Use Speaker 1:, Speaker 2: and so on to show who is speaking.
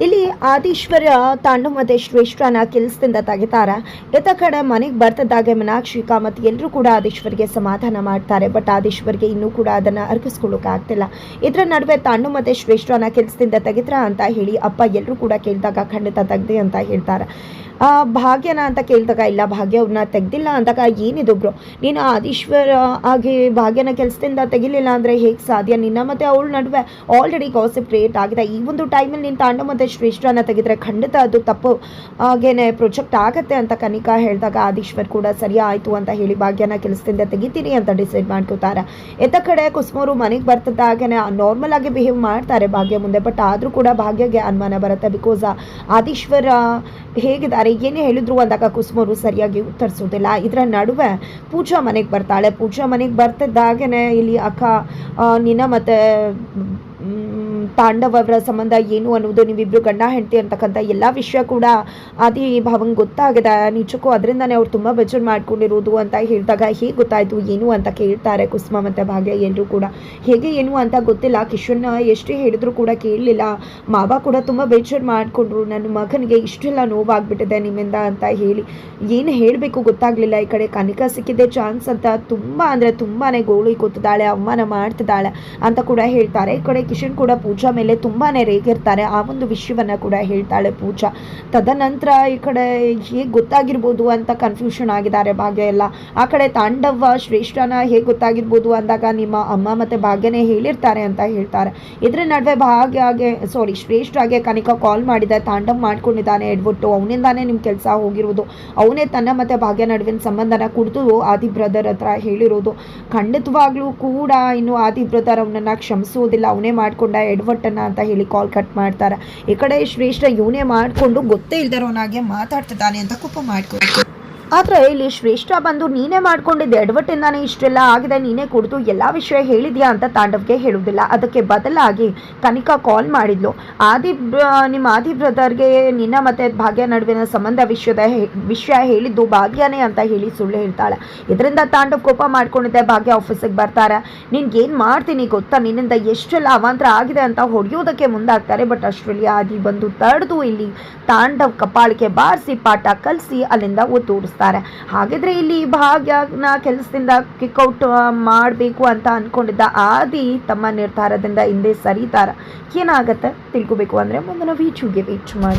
Speaker 1: ಇಲ್ಲಿ ಆದೀಶ್ವರ ತಾಂಡು ಮತ್ತು ಶ್ರೇಷ್ಠನ ಕೆಲಸದಿಂದ ತೆಗಿತಾರ. ಇತ್ತ ಕಡೆ ಮನೆಗೆ ಬರ್ತಿದ್ದಾಗೆ ಮೀನಾಕ್ಷಿ ಕಾಮತ್ ಎಲ್ಲರೂ ಕೂಡ ಆದೀಶ್ವರಿಗೆ ಸಮಾಧಾನ ಮಾಡ್ತಾರೆ. ಬಟ್ ಆದೀಶ್ವರಿಗೆ ಇನ್ನೂ ಕೂಡ ಅದನ್ನು ಅರ್ಪಿಸ್ಕೊಳ್ಳೋಕೆ ಆಗ್ತಿಲ್ಲ. ಇದರ ನಡುವೆ ತಾಂಡು ಮತ್ತು ಶ್ರೇಷ್ಠನ ಕೆಲಸದಿಂದ ತೆಗಿತಾರ ಅಂತ ಹೇಳಿ ಅಪ್ಪ ಎಲ್ಲರೂ ಕೂಡ ಕೇಳಿದಾಗ ಖಂಡಿತ ತೆಗ್ದೆ ಅಂತ ಹೇಳ್ತಾರೆ. ಆ, ಭಾಗ್ಯನ ಅಂತ ಕೇಳಿದಾಗ ಇಲ್ಲ ಭಾಗ್ಯ ಅವ್ರನ್ನ ತೆಗ್ದಿಲ್ಲ ಅಂದಾಗ ಏನಿದೊಬ್ರು ಬ್ರೋ? ನೀನು ಆದೀಶ್ವರ ಆಗಿ ಭಾಗ್ಯನ ಕೆಲಸದಿಂದ ತೆಗಿಲಿಲ್ಲ ಅಂದರೆ ಹೇಗೆ ಸಾಧ್ಯ? ನಿನ್ನ ಮತ್ತು ಅವಳ ನಡುವೆ ಆಲ್ರೆಡಿ ಕಾಸಿಪ್ ಕ್ರಿಯೇಟ್ ಆಗಿದೆ. ಈ ಒಂದು ಟೈಮಲ್ಲಿ ನೀನು ತಾಂಡು ಮತ್ತು ಶ್ರೇಷ್ಠನ ತೆಗೆದ್ರೆ ಖಂಡಿತ ಅದು ತಪ್ಪು ಹಾಗೇನೆ ಪ್ರೊಜೆಕ್ಟ್ ಆಗತ್ತೆ ಅಂತ ಕನಿಕಾ ಹೇಳಿದಾಗ ಆದೀಶ್ವರ್ ಕೂಡ ಸರಿ ಅಂತ ಹೇಳಿ ಭಾಗ್ಯನ ಕೆಲಸದಿಂದ ತೆಗಿತೀನಿ ಅಂತ ಡಿಸೈಡ್ ಮಾಡ್ಕೋತಾರೆ. ಎತ್ತ ಕಡೆ ಕುಸುಮರು ಮನೆಗೆ ಬರ್ತಿದ್ದಾಗೇನೆ ನಾರ್ಮಲ್ ಆಗಿ ಬಿಹೇವ್ ಮಾಡ್ತಾರೆ ಭಾಗ್ಯ ಮುಂದೆ ಬಟ್ ಆದರೂ ಕೂಡ ಭಾಗ್ಯಗೆ ಅನುಮಾನ ಬರುತ್ತೆ ಬಿಕಾಸ್ ಆದೀಶ್ವರ ಹೇಗಿದ್ದಾರೆ, ಏನೇ ಹೇಳಿದ್ರು ಅಂದಾಗ ಕುಸುಮರು ಸರಿಯಾಗಿ ಉತ್ತರಿಸೋದಿಲ್ಲ ಇದರ ನಡುವೆ ಪೂಜಾ ಮನೆಗೆ ಬರ್ತಾಳೆ. ಪೂಜಾ ಮನೆಗೆ ಬರ್ತಿದ್ದಾಗೇನೆ ಇಲ್ಲಿ ಅಕ್ಕ ನಿನ್ನ ಮತ್ತೆ ಅವರ ಸಂಬಂಧ ಏನು ಅನ್ನೋದು ನೀವಿಬ್ರು ಗಂಡ, ಹೆಂಡತಿ ಅಂತಕ್ಕಂಥ ಎಲ್ಲ ವಿಷಯ ಕೂಡ ಆದಿ ಭಾವಂಗೆ ಗೊತ್ತಾಗಿದೆ. ನಿಜಕ್ಕೂ ಅದರಿಂದನೇ ಅವ್ರು ತುಂಬ ಬೇಜಾರು ಮಾಡ್ಕೊಂಡಿರೋದು ಅಂತ ಹೇಳಿದಾಗ ಹೇಗೆ ಗೊತ್ತಾಯಿತು, ಏನು ಅಂತ ಕೇಳ್ತಾರೆ ಕುಸುಮ ಮತ್ತು ಭಾಗ್ಯ ಎಲ್ಲರೂ ಕೂಡ. ಹೇಗೆ, ಏನು ಅಂತ ಗೊತ್ತಿಲ್ಲ. ಕಿಶನ್ ಎಷ್ಟು ಹೇಳಿದ್ರು ಕೂಡ ಕೇಳಲಿಲ್ಲ. ಮಾವ ಕೂಡ ತುಂಬ ಬೇಜಾರು ಮಾಡಿಕೊಂಡ್ರು. ನನ್ನ ಮಗನಿಗೆ ಇಷ್ಟೆಲ್ಲ ನೋವಾಗ್ಬಿಟ್ಟಿದೆ ನಿಮ್ಮಿಂದ ಅಂತ ಹೇಳಿ. ಏನು ಹೇಳಬೇಕು ಗೊತ್ತಾಗಲಿಲ್ಲ. ಈ ಕಡೆ ಕನಿಕಾ ಸಿಕ್ಕಿದೆ ಚಾನ್ಸ್ ಅಂತ ತುಂಬ ಅಂದರೆ ತುಂಬಾ ಗೋಳಿ ಕೂತಿದ್ದಾಳೆ ಅವಮಾನ ಮಾಡ್ತಿದ್ದಾಳೆ ಅಂತ ಕೂಡ ಹೇಳ್ತಾರೆ. ಈ ಕಡೆ ಕಿಶನ್ ಕೂಡ ಪೂಜಾ ಮೇಲೆ ತುಂಬಾ ರೇಗಿರ್ತಾರೆ. ಆ ಒಂದು ವಿಷಯವನ್ನು ಕೂಡ ಹೇಳ್ತಾಳೆ ಪೂಜಾ. ತದನಂತರ ಈ ಕಡೆ ಹೇಗೆ ಗೊತ್ತಾಗಿರ್ಬೋದು ಅಂತ ಕನ್ಫ್ಯೂಷನ್ ಆಗಿದ್ದಾರೆ ಭಾಗ್ಯ ಎಲ್ಲ. ಆ ಕಡೆ ತಾಂಡವ ಶ್ರೇಷ್ಠನ ಹೇಗೆ ಗೊತ್ತಾಗಿರ್ಬೋದು ಅಂದಾಗ ನಿಮ್ಮ ಅಮ್ಮ ಮತ್ತು ಭಾಗ್ಯನೇ ಹೇಳಿರ್ತಾರೆ ಅಂತ ಹೇಳ್ತಾರೆ. ಇದರ ನಡುವೆ ಭಾಗ್ಯಗೆ ಸಾರಿ ಶ್ರೇಷ್ಠಗೆ ಕನಿಕಾ ಕಾಲ್ ಮಾಡಿದೆ. ತಾಂಡವ್ ಮಾಡ್ಕೊಂಡಿದ್ದಾನೆ ಎಡ್ಬಿಟ್ಟು ಅವನಿಂದಾನೇ ನಿಮ್ಮ ಕೆಲಸ ಹೋಗಿರೋದು. ಅವನೇ ತನ್ನ ಮತ್ತೆ ಭಾಗ್ಯ ನಡುವಿನ ಸಂಬಂಧನ ಕುಡಿದು ಆದಿ ಬ್ರದರ್ ಹತ್ರ ಹೇಳಿರೋದು. ಖಂಡಿತವಾಗ್ಲೂ ಕೂಡ ಇನ್ನು ಆದಿ ಬ್ರದರ್ ಅವನನ್ನು ಕ್ಷಮಿಸುವುದಿಲ್ಲ ಅವನೇ ಮಾಡ್ಕೊಂಡ ಎಡ್ವಟ್ಟನ್ನ ಅಂತ ಹೇಳಿ ಕಾಲ್ ಕಟ್ ಮಾಡ್ತಾರೆ. ಈ ಕಡೆ ಶ್ರೇಷ್ಠ ಇವನೇ ಮಾಡಿಕೊಂಡು ಗೊತ್ತೇ ಇಲ್ದಿರೋನಾಗೆ ಮಾತಾಡ್ತಿದ್ದಾನೆ ಅಂತ ಕೋಪ ಮಾಡ್ಕೊ ಆದರೆ ಇಲ್ಲಿ ಶ್ರೇಷ್ಠ ಬಂದು ನೀನೇ ಮಾಡ್ಕೊಂಡಿದ್ದೆ. ಎಡವಟ್ಟಿಂದಾನೇ ಇಷ್ಟೆಲ್ಲ ಆಗಿದೆ. ನೀನೇ ಕುಡಿದು ಎಲ್ಲ ವಿಷಯ ಹೇಳಿದ್ಯಾ ಅಂತ ತಾಂಡವ್ಗೆ ಹೇಳುವುದಿಲ್ಲ. ಅದಕ್ಕೆ ಬದಲಾಗಿ ಕನಿಕಾ ಕಾಲ್ ಮಾಡಿದ್ಲು. ಆದಿ ನಿಮ್ಮ ಆದಿ ಬ್ರದರ್ಗೆ ನಿನ್ನ ಮತ್ತು ಭಾಗ್ಯ ನಡುವಿನ ಸಂಬಂಧ ವಿಷಯದ ವಿಷಯ ಹೇಳಿದ್ದು ಭಾಗ್ಯನೇ ಅಂತ ಹೇಳಿ ಸುಳ್ಳು ಹೇಳ್ತಾಳೆ. ಇದರಿಂದ ತಾಂಡವ್ ಕೋಪ ಮಾಡ್ಕೊಂಡಿದ್ದೆ. ಭಾಗ್ಯ ಆಫೀಸಿಗೆ ಬರ್ತಾರೆ. ನಿನ್ಗೇನು ಮಾಡ್ತೀನಿ ಗೊತ್ತಾ? ನಿನ್ನಿಂದ ಎಷ್ಟೆಲ್ಲ ಅವಾಂತರ ಆಗಿದೆ ಅಂತ ಹೊಡೆಯೋದಕ್ಕೆ ಮುಂದಾಗ್ತಾರೆ. ಬಟ್ ಅಷ್ಟರಲ್ಲಿ ಆದಿ ಬಂದು ತಡೆದು ಇಲ್ಲಿ ತಾಂಡವ್ ಕಪಾಳಿಕೆ ಬಾರಿಸಿ, ಪಾಠ ಕಲಿಸಿ, ಅಲ್ಲಿಂದ ಒತ್ತೂಡಿಸ್ತಾರೆ ಹಾಗಿದ್ರೆ ಇಲ್ಲಿ ಭಾಗ್ಯನ ಕೆಲಸದಿಂದ ಕಿಕ್ಔಟ್ ಮಾಡಬೇಕು ಅಂತ ಅನ್ಕೊಂಡಿದ್ದ ಆದಿ ತಮ್ಮ ನಿರ್ಧಾರದಿಂದ ಹಿಂದೆ ಸರಿತಾರ. ಏನಾಗತ್ತೆ ತಿಳ್ಕೊಬೇಕು ಅಂದರೆ ಮುಂದಿನ ವೀಚುಗೆ ವೀಚ್ ಮಾಡಿ.